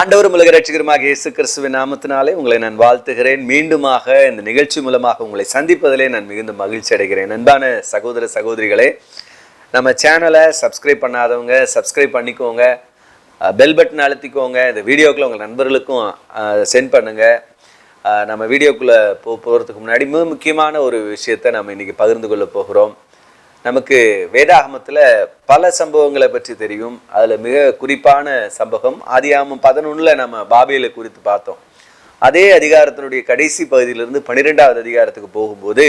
ஆண்டவரும் உலக ரட்சகருமாக இயேசு கிறிஸ்துவின் நாமத்தினாலே உங்களை நான் வாழ்த்துகிறேன். மீண்டுமாக இந்த நிகழ்ச்சி மூலமாக உங்களை சந்திப்பதிலே நான் மிகுந்த மகிழ்ச்சி அடைகிறேன். அன்பான சகோதர சகோதரிகளே நம்ம சேனலை சப்ஸ்கிரைப் பண்ணாதவங்க சப்ஸ்கிரைப் பண்ணிக்கோங்க. பெல் பட்டன் அழுத்திக்கோங்க. இந்த வீடியோக்குள்ள உங்கள் நண்பர்களுக்கும் சென்ட் பண்ணுங்க. நம்ம வீடியோக்குள்ளே போ போகிறதுக்கு முன்னாடி மிக முக்கியமான ஒரு விஷயத்தை நம்ம இன்றைக்கி பகிர்ந்து கொள்ள போகிறோம். நமக்கு வேதாகமத்தில் பல சம்பவங்களை பற்றி தெரியும். அதில் மிக குறிப்பான சம்பவம் ஆதியாமம் பதினொன்றில் நம்ம பாபியில் குறித்து பார்த்தோம். அதே அதிகாரத்தினுடைய கடைசி பகுதியிலிருந்து பன்னிரெண்டாவது அதிகாரத்துக்கு போகும்போது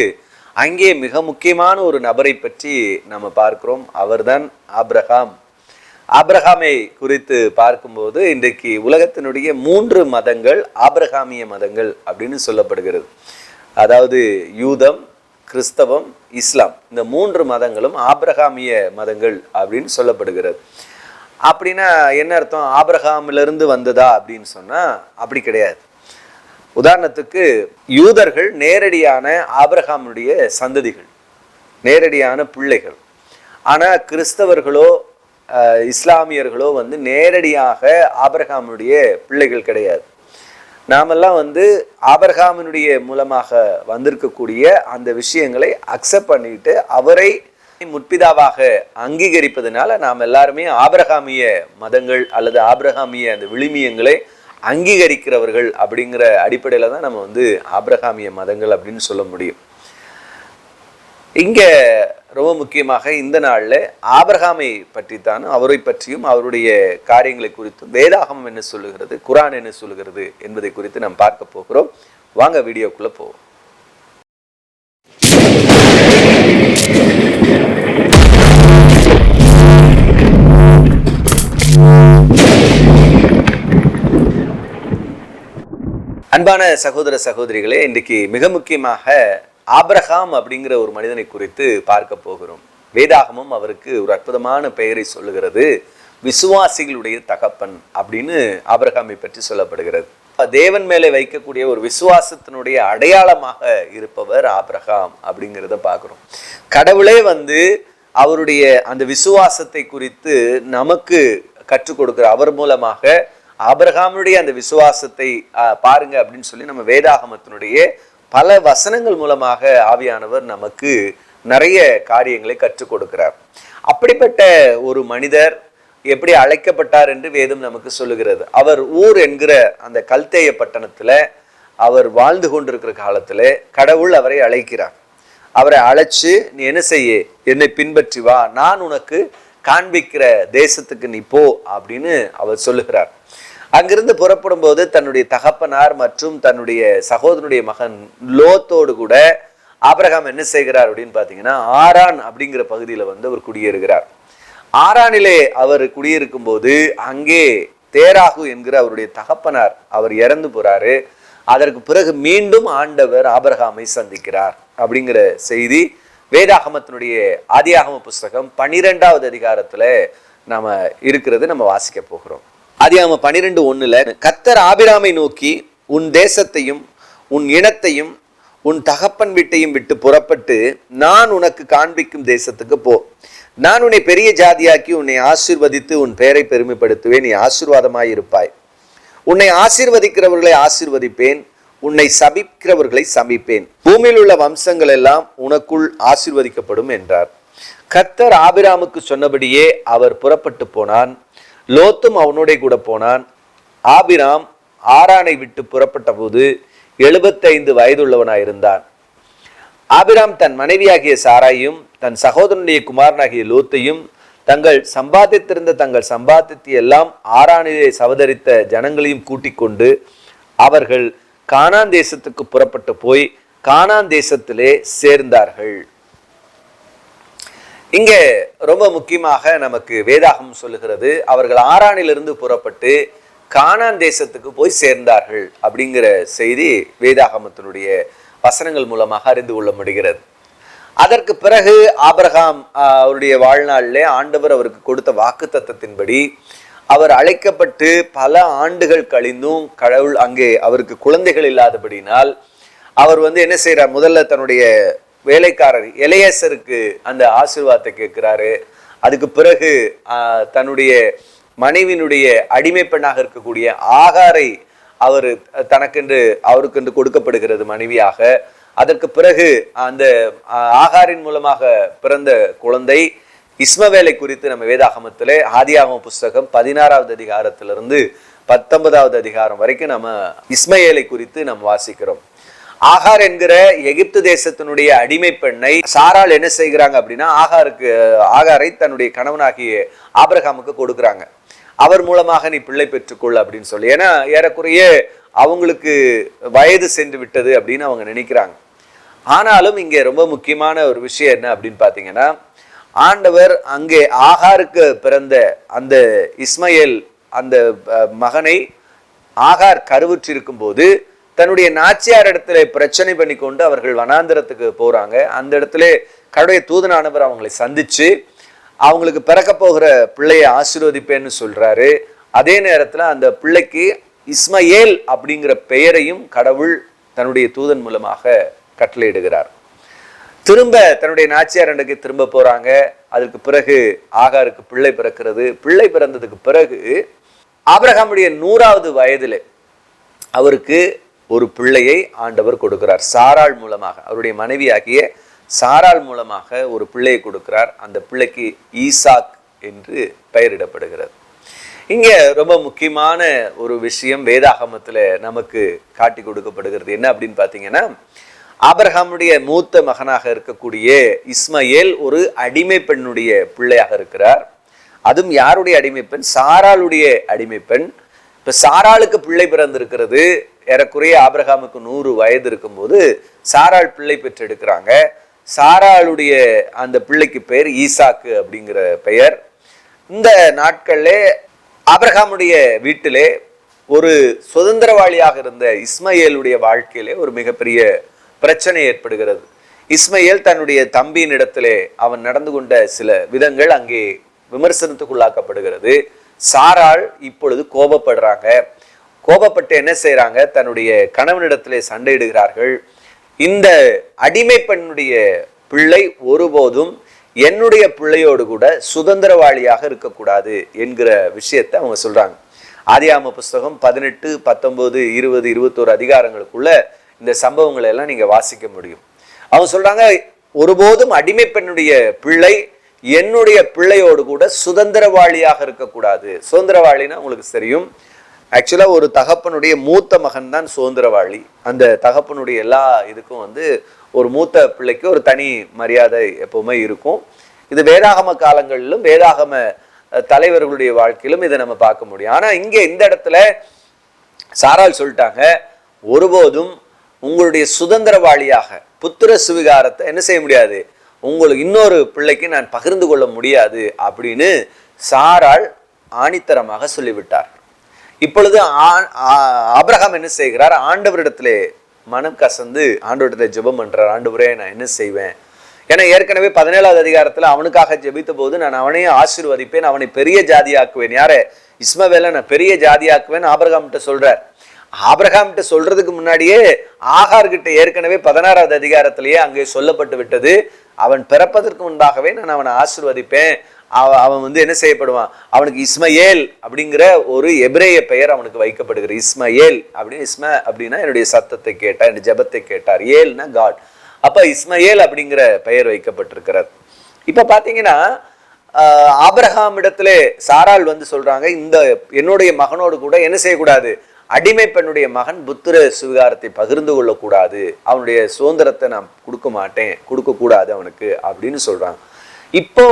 அங்கே மிக முக்கியமான ஒரு நபரை பற்றி நம்ம பார்க்கிறோம். அவர்தான் ஆப்ரஹாம் ஆப்ரஹாமை குறித்து பார்க்கும்போது இன்றைக்கு உலகத்தினுடைய மூன்று மதங்கள் ஆப்ரஹாமிய மதங்கள் அப்படின்னு சொல்லப்படுகிறது. அதாவது யூதம் கிறிஸ்தவம் இஸ்லாம். இந்த மூன்று மதங்களும் ஆப்ரஹாமிய மதங்கள் அப்படின்னு சொல்லப்படுகிறது. அப்படின்னா என்ன அர்த்தம்? ஆப்ரஹாமிலிருந்து வந்ததா அப்படின்னு சொன்னால் அப்படி கிடையாது. உதாரணத்துக்கு யூதர்கள் நேரடியான ஆப்ரஹாமுடைய சந்ததிகள் நேரடியான பிள்ளைகள். ஆனால் கிறிஸ்தவர்களோ இஸ்லாமியர்களோ வந்து நேரடியாக ஆப்ரஹாமுடைய பிள்ளைகள் கிடையாது. நாமெல்லாம் வந்து ஆபர்காமனுடைய மூலமாக வந்திருக்கக்கூடிய அந்த விஷயங்களை அக்செப்ட் பண்ணிட்டு அவரை முற்பிதாவாக அங்கீகரிப்பதனால நாம் எல்லாருமே ஆபிரகாமிய மதங்கள் அல்லது ஆபிரகாமிய அந்த விழுமியங்களை அங்கீகரிக்கிறவர்கள் அப்படிங்கிற அடிப்படையில் தான் நம்ம வந்து ஆபிரகாமிய மதங்கள் அப்படின்னு சொல்ல முடியும். இங்கே ரொம்ப முக்கியமாக இந்த நாளில் ஆபிரகாமை பற்றித்தான் அவரை பற்றியும் அவருடைய காரியங்களை குறித்தும் வேதாகமம் என்ன சொல்லுகிறது குரான் என்ன சொல்லுகிறது என்பதை குறித்து நாம் பார்க்க போகிறோம். வாங்க வீடியோக்குள்ளே போவோம். அன்பான சகோதர சகோதரிகளே இன்றைக்கு மிக முக்கியமாக ஆப்ரஹாம் அப்படிங்கிற ஒரு மனிதனை குறித்து பார்க்க போகிறோம். வேதாகமம் அவருக்கு ஒரு அற்புதமான பெயரை சொல்லுகிறது. விசுவாசிகளுடைய தகப்பன் அப்படின்னு ஆப்ரஹாமை பற்றி சொல்லப்படுகிறது. தேவன் மேலே வைக்கக்கூடிய ஒரு விசுவாசத்தினுடைய அடையாளமாக இருப்பவர் ஆப்ரஹாம் அப்படிங்கிறத பார்க்குறோம். கடவுளே வந்து அவருடைய அந்த விசுவாசத்தை குறித்து நமக்கு கற்றுக் கொடுக்குற அவர் மூலமாக ஆபிரகாமுடைய அந்த விசுவாசத்தை பாருங்க அப்படின்னு சொல்லி நம்ம வேதாகமத்தினுடைய பல வசனங்கள் மூலமாக ஆவியானவர் நமக்கு நிறைய காரியங்களை கற்றுக் கொடுக்கிறார். அப்படிப்பட்ட ஒரு மனிதர் எப்படி அழைக்கப்பட்டார் என்று வேதம் நமக்கு சொல்லுகிறது. அவர் ஊர் என்கிற அந்த கல்தேய பட்டணத்தில் அவர் வாழ்ந்து கொண்டிருக்கிற காலத்தில் கடவுள் அவரை அழைக்கிறார். அவரை அழைச்சு நீ என்ன செய்ய? என்னை பின்பற்றி வா. நான் உனக்கு காண்பிக்கிற தேசத்துக்கு நீ போ அப்படின்னு அவர் சொல்லுகிறார். அங்கிருந்து புறப்படும் போது தன்னுடைய தகப்பனார் மற்றும் தன்னுடைய சகோதரனுடைய மகன் லோத்தோடு கூட ஆபிரகாம் என்ன செய்கிறார் அப்படின்னு பார்த்தீங்கன்னா ஆரான் அப்படிங்கிற பகுதியில் வந்து அவர் குடியேறுகிறார். ஆரானிலே அவர் குடியிருக்கும் போது அங்கே தேராகு என்கிற அவருடைய தகப்பனார் அவர் இறந்து போறாரு. அதற்கு பிறகு மீண்டும் ஆண்டவர் ஆபரகாமை சந்திக்கிறார் அப்படிங்கிற செய்தி வேதாகமத்தினுடைய ஆதியாகம புஸ்தகம் பன்னிரெண்டாவது அதிகாரத்துல நாம இருக்கிறது நம்ம வாசிக்க போகிறோம். ஆதியாகம பன்னிரெண்டு ஒன்றில் கத்தர் ஆபிராமை நோக்கி உன் தேசத்தையும் உன் இனத்தையும் உன் தகப்பன் வீட்டையும் விட்டு புறப்பட்டு நான் உனக்கு காண்பிக்கும் தேசத்துக்கு போ. நான் உன்னை பெரிய ஜாதியாக்கி உன்னை ஆசிர்வதித்து உன் பெயரை பெருமைப்படுத்துவேன் நீ ஆசீர்வாதமாய் இருப்பாய். உன்னை ஆசீர்வதிக்கிறவர்களை ஆசீர்வதிப்பேன் உன்னை சபிக்கிறவர்களை சமிப்பேன் பூமியில் உள்ள வம்சங்கள் எல்லாம் உனக்குள் ஆசிர்வதிக்கப்படும் என்றார். கத்தர் ஆபிராமுக்கு சொன்னபடியே அவர் புறப்பட்டு போனான். லோத்தும் அவனோட கூட போனான். ஆபிராம் ஆரானை விட்டு புறப்பட்ட போது எழுபத்தைந்து வயதுள்ளவனாயிருந்தான். ஆபிராம் தன் மனைவியாகிய சாராயும் தன் சகோதரனுடைய குமாரனாகிய லோத்தையும் தங்கள் சம்பாதித்திருந்த தங்கள் சம்பாத்தியத்தை எல்லாம் ஆறானிலே சவதரித்த ஜனங்களையும் கூட்டிக் கொண்டு அவர்கள் கானான் தேசத்துக்கு புறப்பட்டு போய் கானான் தேசத்திலே சேர்ந்தார்கள். இங்கே ரொம்ப முக்கியமாக நமக்கு வேதாகம் சொல்லுகிறது அவர்கள் ஆறானிலிருந்து புறப்பட்டு கானான் தேசத்துக்கு போய் சேர்ந்தார்கள் அப்படிங்கிற செய்தி வேதாகமத்தினுடைய வசனங்கள் மூலமாக அறிந்து கொள்ள முடிகிறது. அதற்கு பிறகு ஆபரகாம் அவருடைய வாழ்நாளிலே ஆண்டவர் அவருக்கு கொடுத்த வாக்கு தத்தத்தின்படி அவர் அழைக்கப்பட்டு பல ஆண்டுகள் கழிந்தும் கடவுள் அங்கே அவருக்கு குழந்தைகள் இல்லாதபடினால் அவர் வந்து என்ன செய்கிறார் முதல்ல தன்னுடைய வேலைக்காரர் இளையசருக்கு அந்த ஆசிர்வாதத்தை கேட்கிறாரு. அதுக்கு பிறகு தன்னுடைய மனைவியினுடைய அடிமை பெண்ணாக இருக்கக்கூடிய ஆகாரை அவர் தனக்கென்று அவருக்கென்று கொடுக்கப்படுகிறது மனைவியாக. அதற்கு பிறகு அந்த ஆகாரின் மூலமாக பிறந்த குழந்தை இஸ்மவேலை குறித்து நம்ம வேதாகமத்திலே ஆதியாகம புஸ்தகம் பதினாறாவது அதிகாரத்திலிருந்து பத்தொன்பதாவது அதிகாரம் வரைக்கும் நம்ம இஸ்மவேலை குறித்து நம்ம வாசிக்கிறோம். ஆகார் என்கிற எகிப்து தேசத்தினுடைய அடிமை பெண்ணை சாரால் என்ன செய்கிறாங்க அப்படின்னா ஆகாருக்கு ஆகாரை தன்னுடைய கணவனாகிய ஆபிரகாமுக்கு கொடுக்குறாங்க. அவர் மூலமாக நீ பிள்ளை பெற்றுக்கொள் அப்படின்னு சொல்லி. ஏன்னா ஏறக்குறைய அவங்களுக்கு வயது சென்று விட்டது அப்படின்னு அவங்க நினைக்கிறாங்க. ஆனாலும் இங்கே ரொம்ப முக்கியமான ஒரு விஷயம் என்ன அப்படின்னு பார்த்தீங்கன்னா ஆண்டவர் அங்கே ஆகாருக்கு பிறந்த அந்த இஸ்மையல் அந்த மகனை ஆகார் கருவுற்றிருக்கும் போது தன்னுடைய நாச்சியார் இடத்துல பிரச்சனை பண்ணி கொண்டு அவர்கள் வனாந்திரத்துக்கு போகிறாங்க அந்த இடத்துல கடவுடைய தூதனானவர் அவங்களை சந்திச்சு அவங்களுக்கு பிறக்க போகிற பிள்ளையை ஆசீர்வதிப்பேன்னு சொல்கிறாரு அதே நேரத்தில் அந்த பிள்ளைக்கு இஸ்மயேல் அப்படிங்கிற பெயரையும் கடவுள் தன்னுடைய தூதன் மூலமாக கட்டளையிடுகிறார். திரும்ப தன்னுடைய நாச்சியார் அண்டைக்கு திரும்ப போகிறாங்க அதற்கு பிறகு ஆகாருக்கு பிள்ளை பிறக்கிறது. பிள்ளை பிறந்ததுக்கு பிறகு ஆபிரகாமுடைய நூறாவது வயதில் அவருக்கு ஒரு பிள்ளையை ஆண்டவர் கொடுக்கிறார். சாராள் மூலமாக அவருடைய மனைவியாகிய சாராள் மூலமாக ஒரு பிள்ளையை கொடுக்கிறார். அந்த பிள்ளைக்கு ஈசாக் என்று பெயரிடப்படுகிறது. இங்கே ரொம்ப முக்கியமான ஒரு விஷயம் வேதாகமத்தில் நமக்கு காட்டி கொடுக்கப்படுகிறது. என்ன அப்படின்னு பார்த்தீங்கன்னா ஆபிரகாமுடைய மூத்த மகனாக இருக்கக்கூடிய இஸ்மயேல் ஒரு அடிமை பெண்ணுடைய பிள்ளையாக இருக்கிறார். அதுவும் யாருடைய அடிமை பெண்? சாராளுடைய அடிமை பெண். இப்போ சாராளுக்கு பிள்ளை பிறந்திருக்கிறது. ஏறக்குறைய ஆபிரகாமுக்கு நூறு வயது இருக்கும்போது சாராள் பிள்ளை பெற்றெடுக்கிறாங்க. சாராளுடைய அந்த பிள்ளைக்கு பெயர் ஈசாக்கு அப்படிங்கிற பெயர். இந்த நாட்களிலே ஆபிரகாமுடைய வீட்டிலே ஒரு சுதந்திரவாளியாக இருந்த இஸ்மையேலுடைய வாழ்க்கையிலே ஒரு மிகப்பெரிய பிரச்சனை ஏற்படுகிறது. இஸ்மையேல் தன்னுடைய தம்பியின் இடத்திலே அவன் நடந்து கொண்ட சில விதங்கள் அங்கே விமர்சனத்துக்குள்ளாக்கப்படுகிறது. சாராள் இப்பொழுது கோபப்படுறாங்க. கோபப்பட்டு என்ன செய்கிறாங்க தன்னுடைய கணவனிடத்திலே சண்டையிடுகிறார்கள். இந்த அடிமை பெண்ணுடைய பிள்ளை ஒருபோதும் என்னுடைய பிள்ளையோடு கூட சுதந்திரவாளியாக இருக்கக்கூடாது என்கிற விஷயத்தை அவங்க சொல்றாங்க. ஆதியாம புஸ்தகம் பதினெட்டு பத்தொன்பது இருபது இருபத்தோரு அதிகாரங்களுக்குள்ள இந்த சம்பவங்களை எல்லாம் நீங்க வாசிக்க முடியும். அவங்க சொல்றாங்க ஒருபோதும் அடிமை பெண்ணுடைய பிள்ளை என்னுடைய பிள்ளையோடு கூட சுதந்திரவாளியாக இருக்கக்கூடாது. சுதந்திரவாளின்னா உங்களுக்கு தெரியும். ஆக்சுவலாக ஒரு தகப்பனுடைய மூத்த மகன் தான் சுதந்திரவாளி. அந்த தகப்பனுடைய எல்லா இதுக்கும் வந்து ஒரு மூத்த பிள்ளைக்கு ஒரு தனி மரியாதை எப்பவுமே இருக்கும். இது வேதாகம காலங்களிலும் வேதாகம தலைவர்களுடைய வாழ்க்கையிலும் இதை நம்ம பார்க்க முடியும். ஆனால் இங்கே இந்த இடத்துல சாரால் சொல்லிட்டாங்க ஒருபோதும் உங்களுடைய சுதந்திரவாளியாக புத்திர சுவிகாரத்தை என்ன செய்ய முடியாது? உங்களுக்கு இன்னொரு பிள்ளைக்கு நான் பகிர்ந்து கொள்ள முடியாது அப்படின்னு சாரால் ஆணித்தரமாக சொல்லிவிட்டார். இப்பொழுது ஆ- என்ன செய்கிறார்? ஆண்டவரிடத்திலே மனம் கசந்து ஆண்டவரிடத்துல ஜெபம் பண்றார். ஆண்டவரே நான் என்ன செய்வேன்? ஏன்னா ஏற்கனவே பதினேழாவது அதிகாரத்துல அவனுக்காக ஜெபித்த போது நான் அவனையும் ஆசீர்வதிப்பேன் அவனை பெரிய ஜாதியாக்குவேன். யாரே? இஸ்மவேல நான் பெரிய ஜாதியாக்குவேன் ஆபிரகாம்கிட்ட சொல்றார். ஆபிரகாம்கிட்ட சொல்றதுக்கு முன்னாடியே ஆகார்கிட்ட ஏற்கனவே பதினாறாவது அதிகாரத்திலேயே அங்கே சொல்லப்பட்டு விட்டது. அவன் பிறப்பதற்கு முன்பாகவே நான் அவனை ஆசிர்வதிப்பேன். அவன் வந்து என்ன செய்யப்படுவான்? அவனுக்கு இஸ்மயேல் அப்படிங்கிற ஒரு எபிரேய பெயர் அவனுக்கு வைக்கப்படுகிறது. இஸ்மயேல் அப்படின்னு இஸ்ம அப்படின்னா என்னுடைய சத்தத்தை கேட்டார் என்னுடைய ஜெபத்தை கேட்டார். ஏல்னா காட். அப்போ இஸ்மயேல் அப்படிங்கிற பெயர் வைக்கப்பட்டிருக்கிறார். இப்போ பார்த்தீங்கன்னா ஆஹ், இடத்துல சாரால் வந்து சொல்றாங்க இந்த என்னுடைய மகனோடு கூட என்ன செய்யக்கூடாது? அடிமை பெண்ணுடைய மகன் புத்திர சுவிகாரத்தை பகிர்ந்து கொள்ளக்கூடாது. அவனுடைய சுதந்திரத்தை நான் கொடுக்க மாட்டேன் கொடுக்க கூடாது அவனுக்கு அப்படின்னு சொல்றாங்க இப்போ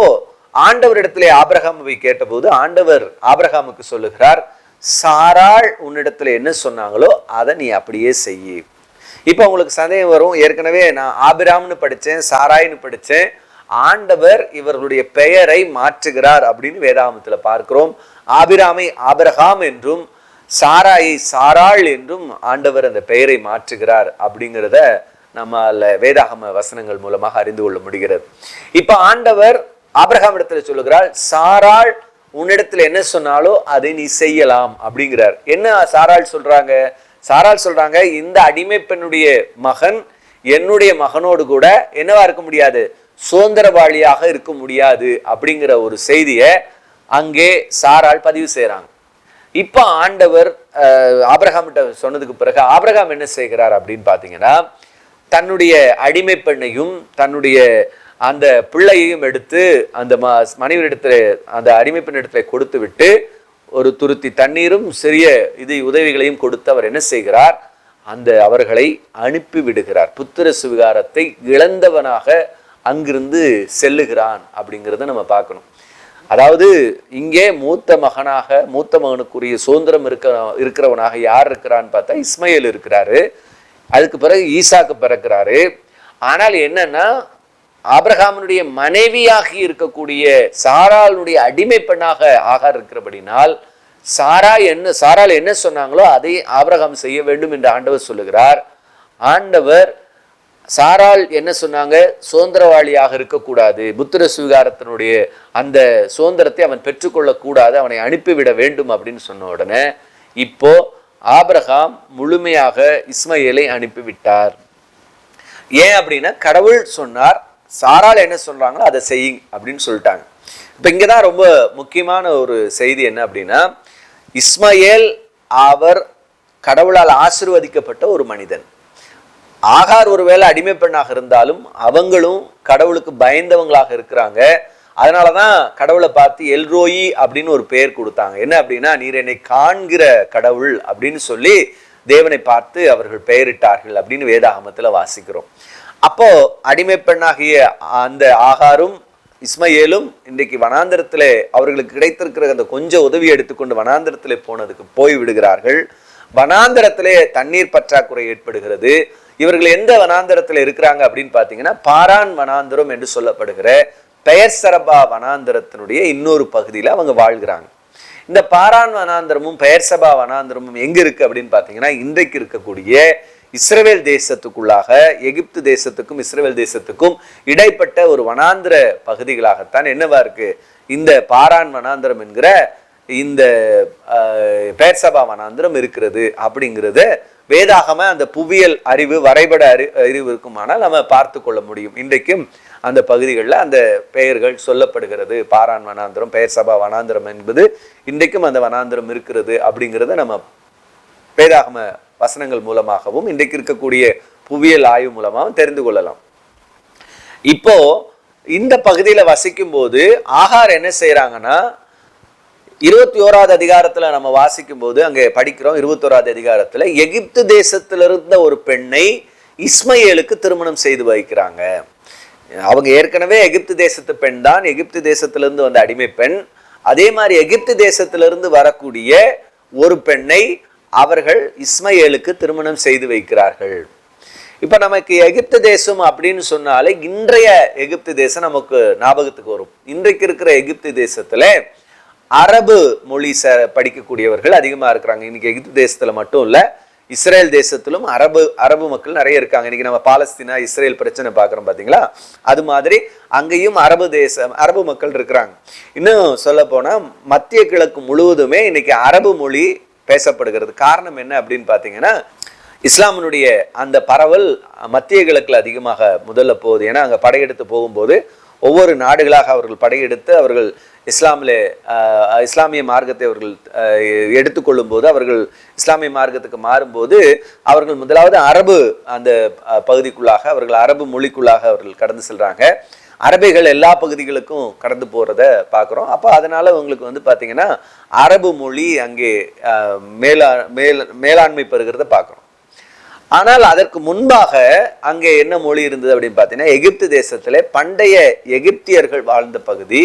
ஆண்டவரிடத்திலே ஆபிரகாமை கேட்டபோது ஆண்டவர் ஆபிரகாமுக்கு சொல்லுகிறார் சாராள் உன்னிடத்துல என்ன சொன்னாங்களோ அதை நீ அப்படியே செய்யி. இப்போ உங்களுக்கு சந்தேகம் வரும் ஏற்கனவே நான் ஆபிராம்னு படிச்சேன் சாராய்னு படிச்சேன். ஆண்டவர் இவர்களுடைய பெயரை மாற்றுகிறார் அப்படின்னு வேதாமத்தில் பார்க்கிறோம். ஆபிராமை ஆபிரகாம் என்றும் சாராயை சாராள் என்றும் ஆண்டவர் அந்த பெயரை மாற்றுகிறார் அப்படிங்கிறத நம்ம வேதாகம வசனங்கள் மூலமாக அறிந்து கொள்ள முடிகிறது. இப்ப ஆண்டவர் ஆபிரகாம் இடத்துல சொல்லுகிறார் சாராள் உன்னிடத்துல என்ன சொன்னாலோ அதை நீ செய்யலாம் அப்படிங்கிறார். என்ன சாராள் சொல்றாங்க? சாராள் சொல்றாங்க இந்த அடிமை பெண்ணுடைய மகன் என்னுடைய மகனோடு கூட என்னவா இருக்க முடியாது? சுதந்திரவாளியாக இருக்க முடியாது அப்படிங்கிற ஒரு செய்தியை அங்கே சாராள் பதிவு செய்கிறாங்க இப்போ ஆண்டவர் ஆபிரகாம்கிட்ட சொன்னதுக்கு பிறகு ஆபிரகாம் என்ன செய்கிறார் அப்படின்னு பார்த்தீங்கன்னா தன்னுடைய அடிமை பெண்ணையும் தன்னுடைய அந்த பிள்ளையையும் எடுத்து அந்த ம மனைவியிடத்துல அந்த அடிமை பெண்ணிடத்துல கொடுத்து விட்டு ஒரு துருத்தி தண்ணீரும் சிறிய இது உதவிகளையும் கொடுத்து அவர் என்ன செய்கிறார்? அந்த அவர்களை அனுப்பி விடுகிறார். புத்திர சுவிகாரத்தை இழந்தவனாக அங்கிருந்து செல்லுகிறான் அப்படிங்கிறத நம்ம பார்க்கணும். அதாவது இங்கே மூத்த மகனாக மூத்த மகனுக்குரிய சுதந்திரம் இருக்க இருக்கிறவனாக யார் இருக்கிறான்னு பார்த்தா இஸ்மையேல் இருக்கிறாரு. அதுக்கு பிறகு ஈசாக்கு பிறக்கிறாரு. ஆனால் என்னன்னா ஆப்ரஹாமனுடைய மனைவியாகி இருக்கக்கூடிய சாராளுடைய அடிமை பெண்ணாக ஆகார் இருக்கிறபடினால் சாரா என்ன சாரால் என்ன சொன்னாங்களோ அதை ஆபிரகாம் செய்ய வேண்டும் என்று ஆண்டவர் சொல்லுகிறார். ஆண்டவர் சாரால் என்ன சொன்னாங்க? சுதந்திரவாளியாக இருக்கக்கூடாது. புத்திர சுவீகாரத்தினுடைய அந்த சுதந்திரத்தை அவன் பெற்றுக்கொள்ளக்கூடாது அவனை அனுப்பிவிட வேண்டும் அப்படின்னு சொன்ன உடனே இப்போ ஆபிரகாம் முழுமையாக இஸ்மையலை அனுப்பிவிட்டார். ஏன் அப்படின்னா கடவுள் சொன்னார் சாரால் என்ன சொல்றாங்களோ அதை செய்யுங்க அப்படின்னு சொல்லிட்டாங்க. இப்போ இங்கே தான் ரொம்ப முக்கியமான ஒரு செய்தி என்ன அப்படின்னா இஸ்மயேல் அவர் கடவுளால் ஆசிர்வதிக்கப்பட்ட ஒரு மனிதன். ஆகார் ஒருவேளை அடிமை பெண்ணாக இருந்தாலும் அவங்களும் கடவுளுக்கு பயந்தவங்களாக இருக்கிறாங்க. அதனால தான் கடவுளை பார்த்து எல்ரோயி அப்படின்னு ஒரு பெயர் கொடுத்தாங்க. என்ன அப்படின்னா நீர் என்னை காண்கிற கடவுள் அப்படின்னு சொல்லி தேவனை பார்த்து அவர்கள் பெயரிட்டார்கள் அப்படின்னு வேதாகமத்தில் வாசிக்கிறோம். அப்போ அடிமை பெண்ணாகிய அந்த ஆகாரும் இஸ்மயேலும் இன்றைக்கு வனாந்திரத்திலே அவர்களுக்கு கிடைத்திருக்கிற அந்த கொஞ்சம் உதவி எடுத்துக்கொண்டு வனாந்திரத்திலே போனதுக்கு போய் விடுகிறார்கள். வனாந்திரத்திலே தண்ணீர் பற்றாக்குறை ஏற்படுகிறது. இவர்கள் எந்த வனாந்திரத்தில் இருக்கிறாங்க அப்படின்னு பார்த்தீங்கன்னா பாரான் வனாந்திரம் என்று சொல்லப்படுகிற பெயர் சரபா வனாந்திரத்தினுடைய இன்னொரு பகுதியில் அவங்க வாழ்கிறாங்க. இந்த பாரான் வனாந்திரமும் பெயர் சபா வனாந்திரமும் எங்க இருக்கு அப்படின்னு பார்த்தீங்கன்னா இன்றைக்கு இருக்கக்கூடிய இஸ்ரவேல் தேசத்துக்குள்ளாக எகிப்து தேசத்துக்கும் இஸ்ரவேல் தேசத்துக்கும் இடைப்பட்ட ஒரு வனாந்திர பகுதிகளாகத்தான் என்னவா இருக்கு? இந்த பாரான் வனாந்திரம் என்கிற இந்த பேர்சபா வனாந்திரம் இருக்கிறது அப்படிங்கிறத வேதாகம அந்த புவியியல் அறிவு வரைபட அறி அறிவு இருக்குமானால் நம்ம பார்த்து கொள்ள முடியும். இன்றைக்கும் அந்த பகுதிகளில் அந்த பெயர்கள் சொல்லப்படுகிறது. பாரான் வனாந்திரம் பெயர் சபா வனாந்திரம் என்பது இன்றைக்கும் அந்த வனாந்திரம் இருக்கிறது அப்படிங்கிறத நம்ம வேதாகம வசனங்கள் மூலமாகவும் இன்றைக்கு இருக்கக்கூடிய புவியியல் ஆய்வு மூலமாகவும் தெரிந்து கொள்ளலாம். இப்போ இந்த பகுதியில வசிக்கும் போது ஆகார் என்ன செய்கிறாங்கன்னா இருபத்தி ஓராவது அதிகாரத்துல நம்ம வாசிக்கும் போது அங்கே படிக்கிறோம் இருபத்தோராவது அதிகாரத்துல எகிப்து தேசத்துல இருந்த ஒரு பெண்ணை இஸ்மையேலுக்கு திருமணம் செய்து வைக்கிறாங்க. அவங்க ஏற்கனவே எகிப்து தேசத்து பெண் தான் எகிப்து தேசத்திலிருந்து வந்த அடிமை பெண். அதே மாதிரி எகிப்து தேசத்திலிருந்து வரக்கூடிய ஒரு பெண்ணை அவர்கள் இஸ்மயேலுக்கு திருமணம் செய்து வைக்கிறார்கள். இப்போ நமக்கு எகிப்து தேசம் அப்படின்னு சொன்னாலே இன்றைய எகிப்து தேசம் நமக்கு ஞாபகத்துக்கு வரும். இன்றைக்கு இருக்கிற எகிப்து தேசத்தில் அரபு மொழி ச படிக்கக்கூடியவர்கள் அதிகமாக இருக்கிறாங்க. இன்னைக்கு எகிப்து தேசத்தில் மட்டும் இல்லை இஸ்ரேல் தேசத்திலும் அரபு அரபு மக்கள் நிறைய இருக்காங்க. இன்னைக்கு நம்ம பாலஸ்தீனா இஸ்ரேல் பிரச்சனை பார்க்குறோம் பார்த்தீங்களா அது மாதிரி அங்கேயும் அரபு தேசம் அரபு மக்கள் இருக்கிறாங்க. இன்னும் சொல்ல போனால் மத்திய கிழக்கு முழுவதுமே இன்னைக்கு அரபு மொழி பேசப்படுகிறது. காரணம் என்ன அப்படின்னு பார்த்தீங்கன்னா இஸ்லாமினுடைய அந்த பரவல் மத்திய கிழக்கில் அதிகமாக முதல்ல போகுது. ஏன்னா அங்கே படையெடுத்து போகும்போது ஒவ்வொரு நாடுகளாக அவர்கள் படையெடுத்து அவர்கள் இஸ்லாமிலே இஸ்லாமிய மார்க்கத்தை அவர்கள் ஆஹ், எடுத்துக்கொள்ளும் போது அவர்கள் இஸ்லாமிய மார்க்கத்துக்கு மாறும்போது அவர்கள் முதலாவது அரபு அந்த பகுதிக்குள்ளாக அவர்கள் அரபு மொழிக்குள்ளாக அவர்கள் கடந்து செல்கிறாங்க அரபிகள் எல்லா பகுதிகளுக்கும் கடந்து போகிறத பார்க்குறோம் அப்போ அதனால் உங்களுக்கு வந்து பார்த்தீங்கன்னா அரபு மொழி அங்கே மேலா மேல் மேலாண்மை பெறுகிறத பார்க்குறோம் ஆனால் அதற்கு முன்பாக அங்கே என்ன மொழி இருந்தது அப்படின்னு பார்த்தீங்கன்னா எகிப்து தேசத்தில் பண்டைய எகிப்தியர்கள் வாழ்ந்த பகுதி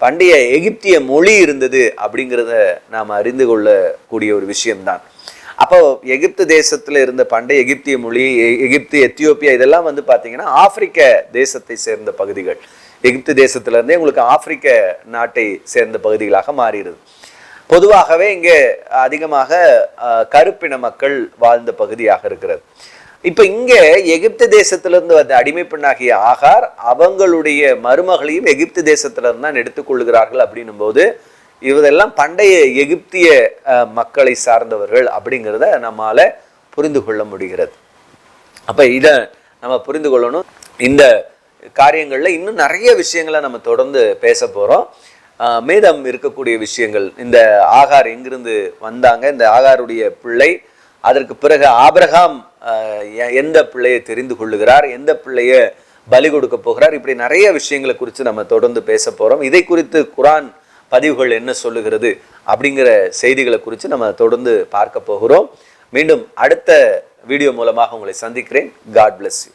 பண்டைய எகிப்திய மொழி இருந்தது அப்படிங்கிறத நாம் அறிந்து கொள்ளக்கூடிய ஒரு விஷயம்தான். அப்போ எகிப்து தேசத்தில் இருந்த பண்டைய எகிப்திய மொழி எகிப்து எத்தியோப்பியா இதெல்லாம் வந்து பார்த்தீங்கன்னா ஆப்பிரிக்க தேசத்தை சேர்ந்த பகுதிகள். எகிப்து தேசத்திலேருந்தே உங்களுக்கு ஆப்பிரிக்க நாட்டை சேர்ந்த பகுதிகளாக மாறிடுது. பொதுவாகவே இங்கே அதிகமாக அஹ், கருப்பின மக்கள் வாழ்ந்த பகுதியாக இருக்கிறது. இப்ப இங்க எகிப்து தேசத்திலிருந்து வந்த அடிமை பெண்ணாகிய ஆகார் அவங்களுடைய மருமகளையும் எகிப்து தேசத்திலிருந்து தான் எடுத்துக்கொள்கிறார்கள் அப்படின்னும் போது இவதெல்லாம் பண்டைய எகிப்திய மக்களை சார்ந்தவர்கள் அப்படிங்கிறத நம்மால் புரிந்து கொள்ள முடிகிறது. அப்போ இதை நம்ம புரிந்து கொள்ளணும். இந்த காரியங்களில் இன்னும் நிறைய விஷயங்களை நம்ம தொடர்ந்து பேச போகிறோம் மேதம் மீதம் இருக்கக்கூடிய விஷயங்கள் இந்த ஆகார் எங்கிருந்து வந்தாங்க இந்த ஆகாருடைய பிள்ளை அதற்கு பிறகு ஆபிரகாம் எ- எந்த பிள்ளையை தெரிந்து கொள்ளுகிறார் எந்த பிள்ளையை பலி கொடுக்க போகிறார் இப்படி நிறைய விஷயங்களை குறித்து நம்ம தொடர்ந்து பேச போகிறோம் இதை குறித்து குரான் பதிவுகள் என்ன சொல்லுகிறது அப்படிங்கிற செய்திகளை குறித்து நம்ம தொடர்ந்து பார்க்க போகிறோம். மீண்டும் அடுத்த வீடியோ மூலமாக உங்களை சந்திக்கிறேன். God bless you